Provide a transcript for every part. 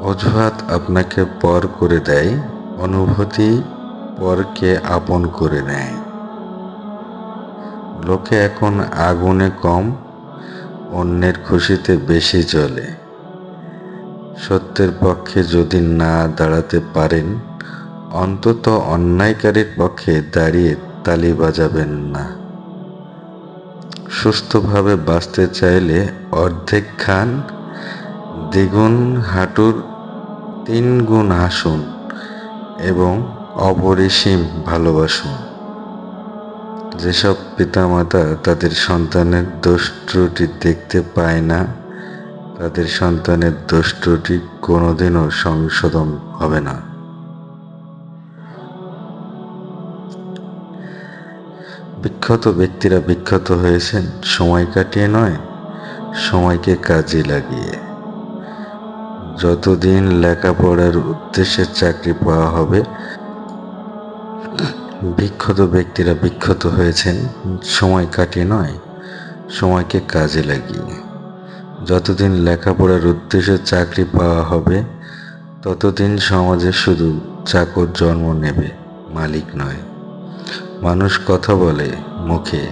অজুহাত আপনাকে পর করে দেয়, অনুভূতি পরকে আপন করে নেয়। লোকে এখন আগুনে কম, অন্যের খুশিতে বেশি জ্বলে। সত্যের পক্ষে যদি না দাঁড়াতে পারেন, অন্তত অন্যায়কারীর পক্ষে দাঁড়িয়ে তালি বাজাবেন না। সুস্থভাবে বাঁচতে চাইলে অর্ধেক খান দ্বিগুণ হাঁটুর তিন গুণ হাসুন এবং অপরিসীম ভালোবাসুন। যেসব পিতামাতা তাদের সন্তানের দোষ ত্রুটি দেখতে পায় না, তাদের সন্তানের দোষ ত্রুটি কোনোদিনও সংশোধন হবে না। বিখ্যাত ব্যক্তিরা বিখ্যাত হয়েছেন, সময় কাটিয়ে নয়, সময়কে কাজে লাগিয়ে। যতদিন লেখাপড়ার উদ্দেশ্যে চাকরি পাওয়া হবে বিখ্যাত ব্যক্তিরা বিখ্যাত হয়েছেন। সময় কাটিয়ে নয়, সময়কে কাজে লাগিয়ে। যতদিন লেখাপড়ার উদ্দেশ্যে চাকরি পাওয়া হবে, ততদিন সমাজে শুধু চাকর জন্ম নেবে, মালিক নয়। মানুষ কথা বলে, মুখে,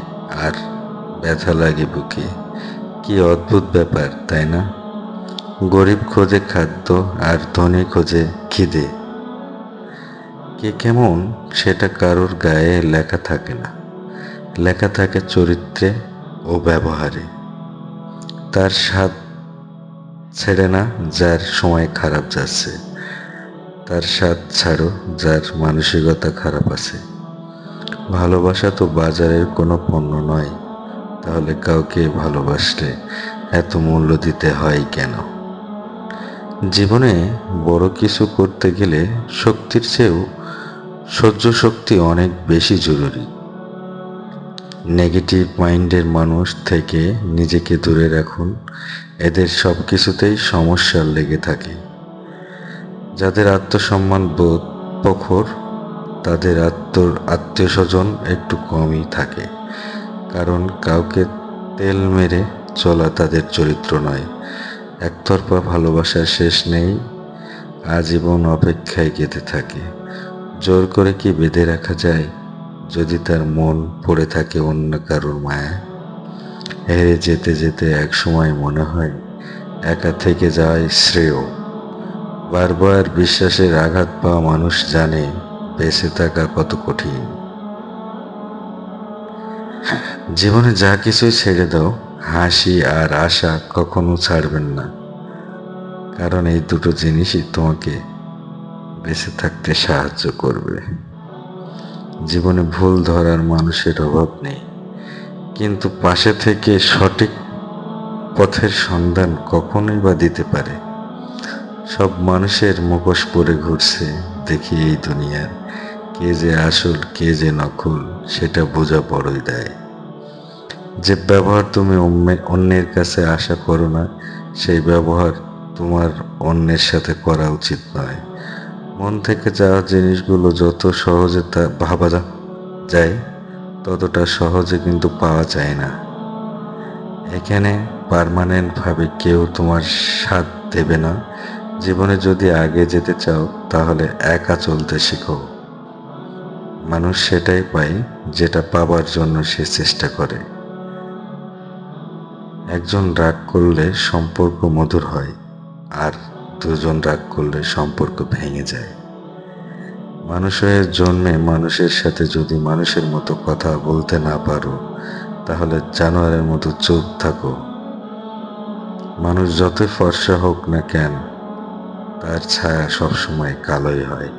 আর ব্যথা লাগে বুকে। কি অদ্ভুত ব্যাপার, তাই না? গরিব খোঁজে খাদ্য আর ধনী খোঁজে খিদে। কে কেমন, সেটা কারোর গায়ে লেখা থাকে না। লেখা থাকে চরিত্রে ও ব্যবহারে। তার স্বাদ ছেড়ে না যার সময় খারাপ যাচ্ছে। তার স্বাদ ছাড়ো যার মানসিকতা খারাপ আছে। ভালোবাসা তো বাজারের কোনো পণ্য নয়। তাহলে কাউকে ভালোবাসলে এত মূল্য দিতে হয় কেন? জীবনে বড় কিছু করতে গেলে শক্তির চেয়েও সহ্য শক্তি অনেক বেশি জরুরি। নেগেটিভ মাইন্ডের মানুষ থেকে নিজেকে দূরে রাখুন। এদের সব কিছুতেই সমস্যা লেগে থাকে। যাদের আত্মসম্মান বোধ প্রখর, তাদের আত্ম আত্মীয় স্বজন একটু কমই থাকে। কারণ কাউকে তেল মেরে চলা তাদের চরিত্র নয়। একতরফা ভালোবাসার শেষ নেই, আজীবন অপেক্ষায় গেঁথে থাকে। জোর করে কি বেঁধে রাখা যায় যদি তার মন পড়ে থাকে অন্য কারোর মায়া হেরে যেতে যেতে এক সময় মনে হয় একা থেকে যায় শ্রেয়। বারবার বিশ্বাসের আঘাত পাওয়া মানুষ জানে বেঁচে থাকা কত কঠিন। জীবনে যা কিছুই ছেড়ে দাও হাসি আর আশা কখনো ছাড়বেন না। কারণ এই দুটো জিনিসই তোমাকে বেঁচে থাকতে সাহায্য করবে। জীবনে ভুল ধরার মানুষের অভাব নেই। কিন্তু পাশে থেকে সঠিক পথের সন্ধান কখনোই বা দিতে পারে। সব মানুষের মুখোশ পরে ঘুরছে দেখি এই দুনিয়ার কে যে আসল, কে যে নকল, সেটা বোঝা বড়ই দেয়। যে ব্যবহার তুমি অন্যের কাছে আশা করো না, সেই ব্যবহার তোমার অন্যের সাথে করা উচিত নয়। মন থেকে যাওয়া জিনিসগুলো যত সহজে তা ভাবা যায়, ততটা সহজে কিন্তু পাওয়া যায় না। এখানে পারমানেন্টভাবে কেউ তোমার সাথ দেবে না। জীবনে যদি আগে যেতে চাও, তাহলে একা চলতে শেখো। মানুষ সেটাই পায়, যেটা পাবার জন্য সে চেষ্টা করে। একজন রাগ করলে সম্পর্ক মধুর হয়, আর দুজন রাগ করলে সম্পর্ক ভেঙে যায়। মানুষের জন্মে মানুষের সাথে যদি মানুষের মতো কথা বলতে না পারো, তাহলে জানোয়ারের মতো চুপ থাকো। মানুষ যতই ফর্সা হোক না কেন, তার ছায়া সবসময় কালোই হয়।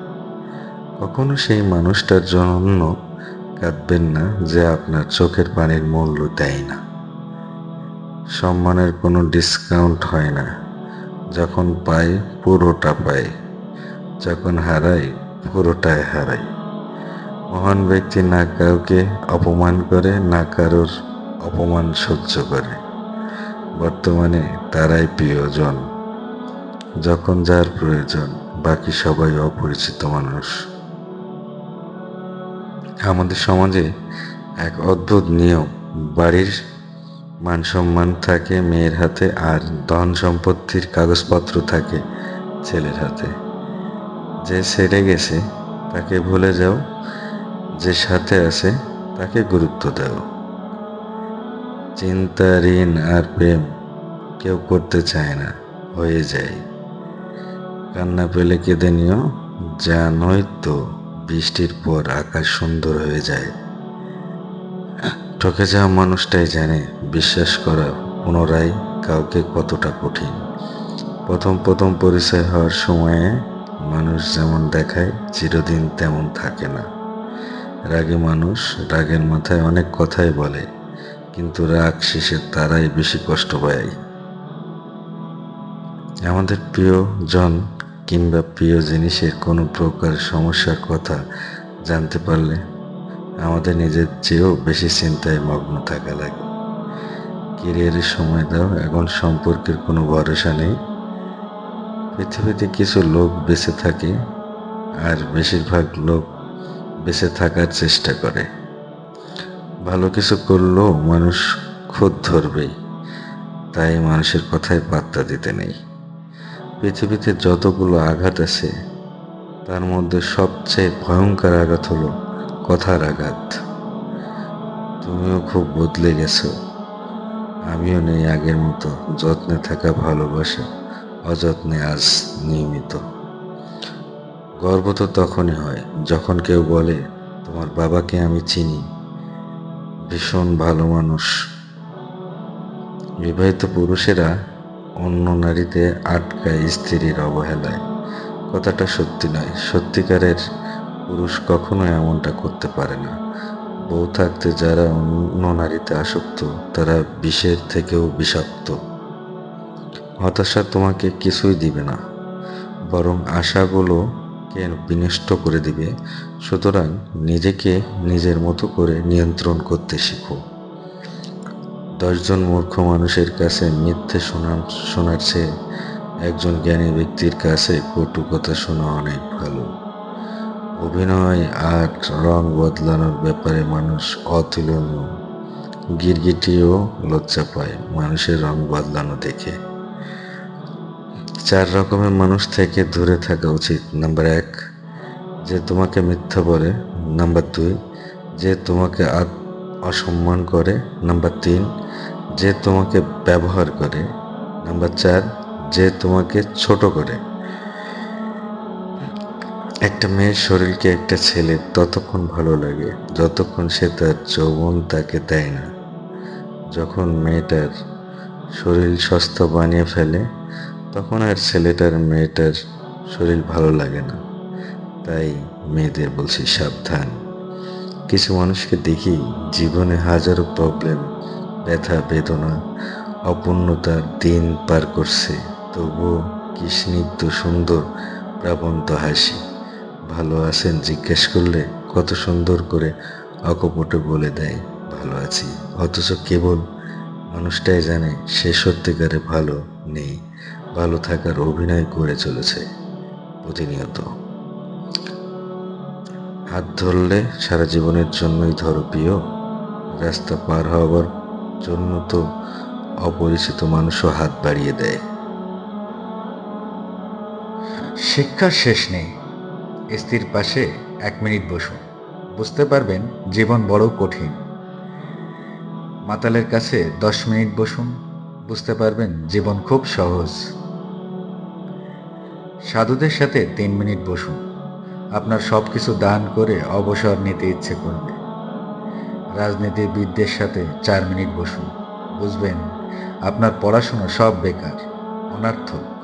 কখনো সেই মানুষটার জন্য কাঁদবেন না যে আপনার চোখের পানির মূল্য দেয় না। সম্মানের কোনো ডিসকাউন্ট হয় না। যখন পাই, পুরোটা পাই। যখন হারাই, পুরোটাই হারাই। মহান ব্যক্তি না কাউকে অপমান করে, না কারোর অপমান সহ্য করে। বর্তমানে তারাই প্রিয়জন। যখন যার প্রয়োজন, বাকি সবাই অপরিচিত মানুষ। আমাদের সমাজে এক অদ্ভুত নিয়ম, বাড়ির মান সম্মান থাকে মেয়ের হাতে আর ধন সম্পত্তির কাগজপত্র থাকে ছেলের হাতে। যে ছেড়ে গেছে, তাকে ভুলে যাও। যে সাথে আছে, তাকে গুরুত্ব দাও। চিন্তা, ঋণ আর প্রেম কেউ করতে চায় না, হয়ে যায়। কান্না পেলে কেঁদে নিও, যা নয়তো বৃষ্টির পর আকাশ সুন্দর হয়ে যায়। ঠকে যাওয়া মানুষটাই জানে, বিশ্বাস করা পুনরায় কাউকে কতটা কঠিন। প্রথম প্রথম পরিচয় হওয়ার সময়ে মানুষ যেমন দেখায়, চিরদিন তেমন থাকে না। রাগে মানুষ রাগের মাথায় অনেক কথাই বলে, কিন্তু রাগ শেষে তারাই বেশি কষ্ট পায়। আমাদের প্রিয়জন কিংবা প্রিয় জিনিসের কোনো প্রকার সমস্যার কথা জানতে পারলে আমাদের নিজের চেয়েও বেশি চিন্তায় মগ্ন থাকা লাগে। কেরিয়ারের সময় দাও, এখন সম্পর্কের কোনো ভরসা নেই। পৃথিবীতে কিছু লোক বেঁচে থাকে আর বেশিরভাগ লোক বেঁচে থাকার চেষ্টা করে। ভালো কিছু করলেও মানুষ খোদ ধরবেই, তাই মানুষের কথায় পাত্তা দিতে নেই। পৃথিবীতে যতগুলো আঘাত আছে, তার মধ্যে সবচেয়ে ভয়ঙ্কর আঘাত হলো কথার আঘাত। তুমিও খুব বদলে গেছো। আমিও নেই আগের মতো। যত্নে থাকা ভালোবাসা অযত্নে আজ নিয়মিত। গর্ব তো তখনই হয় যখন কেউ বলে, তোমার বাবাকে আমি চিনি। ভীষণ ভালো মানুষ। বিবাহিত পুরুষেরা অন্য নারীতে আটকায় স্ত্রীর অবহেলায়। কথাটা সত্যি নয়। সত্যিকারের পুরুষ কখনো এমনটা করতে পারে না। বউ থাকতে যারা অন্য নারীতে আসক্ত, তারা বিষের থেকেও বিষাক্ত। হতাশা তোমাকে কিছুই দিবে না। বরং আশাগুলোকে বিনষ্ট করে দিবে, সুতরাং নিজেকে নিজের মতো করে নিয়ন্ত্রণ করতে শিখো। দশজন মূর্খ মানুষের কাছে মিথ্যে শোনা শোনার চেয়ে একজন জ্ঞানী ব্যক্তির কাছে কটু কথা শোনা অনেক ভালো। অভিনয় আর রং বদলানোর ব্যাপারে মানুষ অতুলনীয় গিরগিটিও লজ্জা পায় মানুষের রং বদলানো দেখে। চার রকমের মানুষ থেকে দূরে থাকা উচিত। নাম্বার এক, যে তোমাকে মিথ্যা বলে। নাম্বার দুই, যে তোমাকে অসম্মান করে। নাম্বার তিন, যে তোমাকে ব্যবহার করে। নাম্বার চার, যে তোমাকে ছোট করে। একটা মেয়ের শরীরকে একটা ছেলে ততক্ষণ ভালো লাগে, যতক্ষণ সে তার যৌবন তাকে দেয় না। যখন মেয়েটার শরীর স্বাস্থ্য বানিয়ে ফেলে, তখন আর ছেলেটার মেয়েটার শরীর ভালো লাগে না। তাই মেয়েদের বলছি সাবধান। কিছু মানুষকে দেখি জীবনে হাজারো প্রবলেম ব্যথা, বেদনা, অপূর্ণতার দিন পার করছে। তবুও কি সুন্দর, প্রাবন্ত হাসি। ভালো আছেন জিজ্ঞেস করলে কত সুন্দর করে অকপটে বলে দেয়, ভালো আছি। অথচ কেবল মানুষটাই জানে সে সত্যিকারে ভালো নেই, ভালো থাকার অভিনয় করে চলেছে প্রতিনিয়ত। হাত ধরলে সারা জীবনের জন্যই ধরো প্রিয়, রাস্তা পার হওয়ার জন্য তো অপরিচিত মানুষও হাত বাড়িয়ে দেয়। শিক্ষার শেষ নেই। স্ত্রীর পাশে এক মিনিট বসুন। বুঝতে পারবেন জীবন বড় কঠিন। মাতালের কাছে দশ মিনিট বসুন। বুঝতে পারবেন জীবন খুব সহজ। সাধুদের সাথে তিন মিনিট বসুন। আপনার সব কিছু দান করে অবসর নিতে ইচ্ছে করবে। রাজনীতিবিদদের সাথে চার মিনিট বসুন। বুঝবেন আপনার পড়াশুনো সব বেকার, অনার্থক।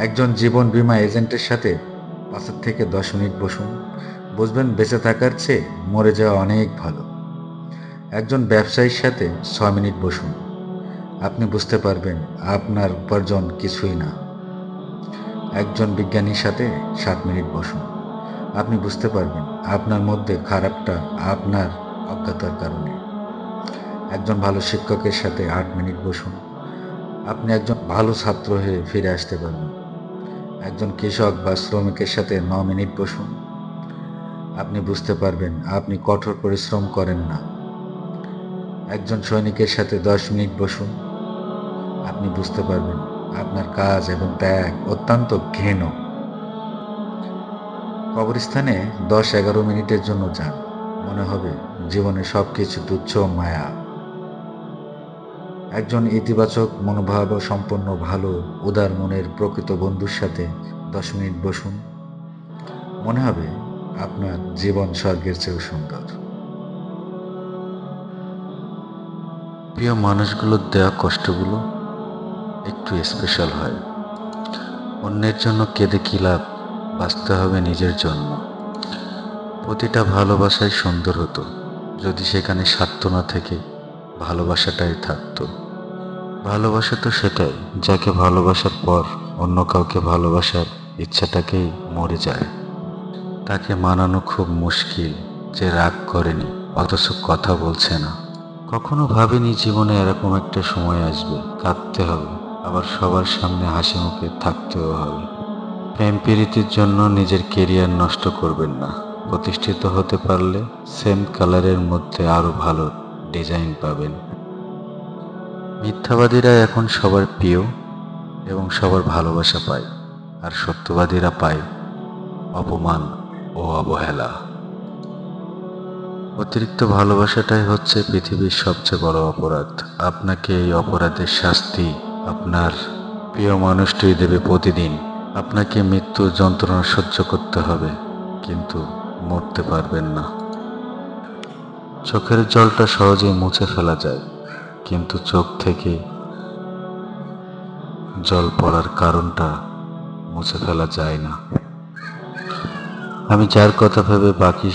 একজন জীবন বীমা এজেন্টের সাথে পাঁচের থেকে দশ মিনিট বসুন। বুঝবেন, বেঁচে থাকার চেয়ে মরে যাওয়া অনেক ভালো। একজন ব্যবসায়ীর সাথে ছ মিনিট বসুন। আপনি বুঝতে পারবেন, আপনার উপার্জন কিছুই না। একজন বিজ্ঞানীর সাথে সাত মিনিট বসুন। আপনি বুঝতে পারবেন, আপনার মধ্যে খারাপটা আপনার অজ্ঞতার কারণে। একজন ভালো শিক্ষকের সাথে আট মিনিট বসুন। আপনি একজন ভালো ছাত্র হয়ে ফিরে আসতে পারবেন। একজন কৃষক বা শ্রমিকের সাথে ন মিনিট বসুন। আপনি বুঝতে পারবেন, আপনি কঠোর পরিশ্রম করেন না। একজন সৈনিকের সাথে দশ মিনিট বসুন। আপনি বুঝতে পারবেন, আপনার কাজ এবং ত্যাগ অত্যন্ত ঘেন কবরস্থানে দশ এগারো মিনিটের জন্য যান। মনে হবে জীবনে সব কিছু তুচ্ছ মায়া। একজন ইতিবাচক, মনোভাব সম্পন্ন ভালো, উদার মনের প্রকৃত বন্ধুর সাথে দশ মিনিট বসুন। মনে হবে আপনার জীবন স্বর্গের চেয়েও সুন্দর। প্রিয় মানুষগুলোর দেওয়া কষ্টগুলো একটু স্পেশাল হয়। অন্যের জন্য কেঁদে কি লাভ? বাঁচতে হবে নিজের জন্য। প্রতিটা ভালোবাসাই সুন্দর হতো, যদি সেখানে স্বার্থ না থেকে। ভালোবাসাটাই থাকতো। ভালোবাসা তো সেটাই, যাকে ভালোবাসার পর অন্য কাউকে ভালোবাসার ইচ্ছাটাকেই মরে যায়। তাকে মানানো খুব মুশকিল যে রাগ করেনি, অথচ কথা বলছে না। কখনো ভাবিনি জীবনে এরকম একটা সময় আসবে, কাঁদতে হবে, আবার সবার সামনে হাসি মুখে থাকতেও হবে। প্রেম প্রীতির জন্য নিজের কেরিয়ার নষ্ট করবেন না। প্রতিষ্ঠিত হতে পারলে সেম কালারের মধ্যে আরও ভালো ডিজাইন পাবেন। মিথ্যাবাদীরা এখন সবার প্রিয় এবং সবার ভালোবাসা পায়, আর সত্যবাদীরা পায় অপমান ও অবহেলা। অতিরিক্ত ভালোবাসাটাই হচ্ছে পৃথিবীর সবচেয়ে বড় অপরাধ। আপনাকে এই অপরাধের শাস্তি আপনার প্রিয় মানুষটি দেবে প্রতিদিন। আপনাকে মৃত্যুর যন্ত্রণা সহ্য করতে হবে, কিন্তু মরতে পারবেন না। চোখের জলটা সহজেই মুছে ফেলা যায়, কিন্তু চোখ থেকে জল পড়ার কারণটা মুছে ফেলা যায় না। আমি যার কথা ভেবে বাকি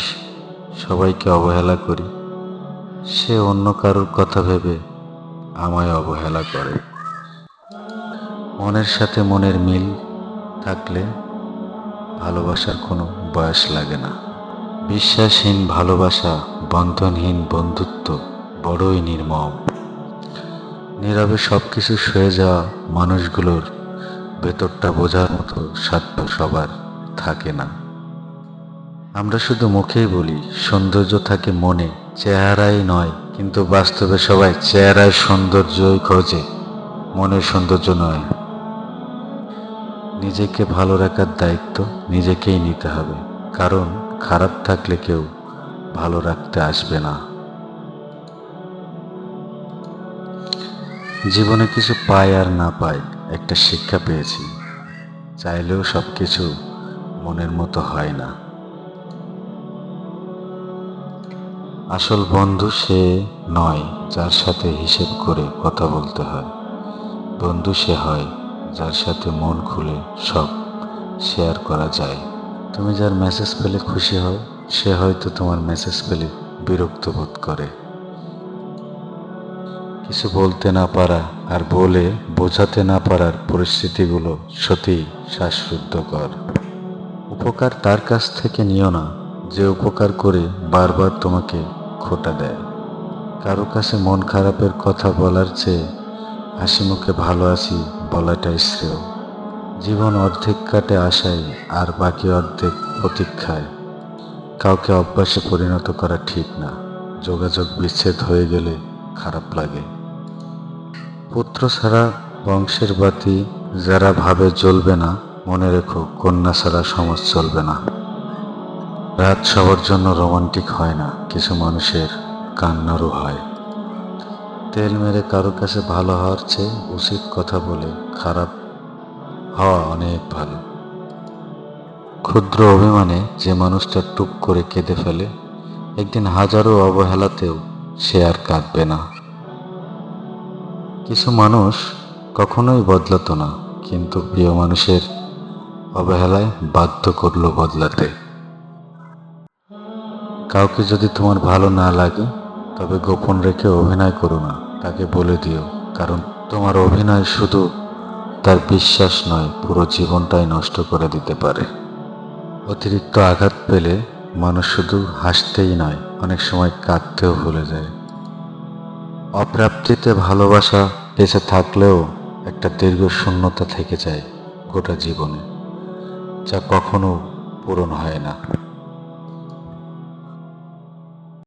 সবাইকে অবহেলা করি, সে অন্য কারোর কথা ভেবে আমায় অবহেলা করে। মনের সাথে মনের মিল থাকলে ভালোবাসার কোনো বয়স লাগে না। বিশ্বাসহীন ভালোবাসা, বন্ধনহীন বন্ধুত্ব বড়ই নির্মম। নীরবে সব কিছু সয়ে যাওয়া মানুষগুলোর ভেতরটা বোঝার মতো সাধ্য সবার থাকে না। আমরা শুধু মুখেই বলি, সৌন্দর্য থাকে মনে, চেহারাই নয়, কিন্তু বাস্তবে সবাই চেহারায় সৌন্দর্যই খোঁজে, মনের সৌন্দর্য নয়। নিজেকে ভালো রাখার দায়িত্ব নিজেকেই নিতে হবে, কারণ খারাপ থাকলে কেউ ভালো রাখতে আসবে না। জীবনে কিছু পাই আর না পাই, একটা শিক্ষা পেয়েছি। চাইলেও সব কিছু মনের মতো হয় না। আসল বন্ধু সে নয় যার সাথে হিসেব করে কথা বলতে হয়। বন্ধু সে হয় যার সাথে মন খুলে সব শেয়ার করা যায়। তুমি যার মেসেজ পেলে খুশি হও, সে হয়তো তোমার মেসেজ পেলে বিরক্ত বোধ করে। কিছু বলতে না পারা আর বলে বোঝাতে না পারার পরিস্থিতিগুলো সত্যিই শ্বাসরুদ্ধকর। উপকার তার কাছ থেকে নিও না, যে উপকার করে বারবার তোমাকে খোটা দেয়। কারও কাছে মন খারাপের কথা বলার চেয়ে হাসি মুখে ভালো আছি বলাটাই শ্রেয়। জীবন অর্ধেক কাটে আশায়, আর বাকি অর্ধেক প্রতীক্ষায় কাউকে অভ্যাসে পরিণত করা ঠিক না। যোগাযোগ বিচ্ছেদ হয়ে গেলে খারাপ লাগে। পুত্র ছাড়া বংশের বাতি যারা ভাবে জ্বলবে না, মনে রেখো কন্যা ছাড়া সমাজ চলবে না। রাত সবার জন্য রোমান্টিক হয় না, কিছু মানুষের কান্নারও হয়। তেল মেরে কারও কাছে ভালো হওয়ার চেয়ে উচিত কথা বলে খারাপ হওয়া অনেক ভালো। ক্ষুদ্র অভিমানে যে মানুষটা টুক করে কেঁদে ফেলে, একদিন হাজারো অবহেলাতেও সে আর কাঁদবে না। কিছু মানুষ কখনোই বদলাতো না, কিন্তু প্রিয় মানুষের অবহেলায় বাধ্য করল বদলাতে। কাউকে যদি তোমার ভালো না লাগে, তবে গোপন রেখে অভিনয় করো না, তাকে বলে দিও, কারণ তোমার অভিনয় শুধু তার বিশ্বাস নয়, পুরো জীবনটাই নষ্ট করে দিতে পারে। অতিরিক্ত আঘাত পেলে মানুষ শুধু হাসতেই নয়, অনেক সময় কাঁদতেও ভুলে যায়। অপ্রাপ্তিতে ভালোবাসা বেঁচে থাকলেও একটা দীর্ঘ শূন্যতা থেকে যায় গোটা জীবনে, যা কখনো পূরণ হয় না।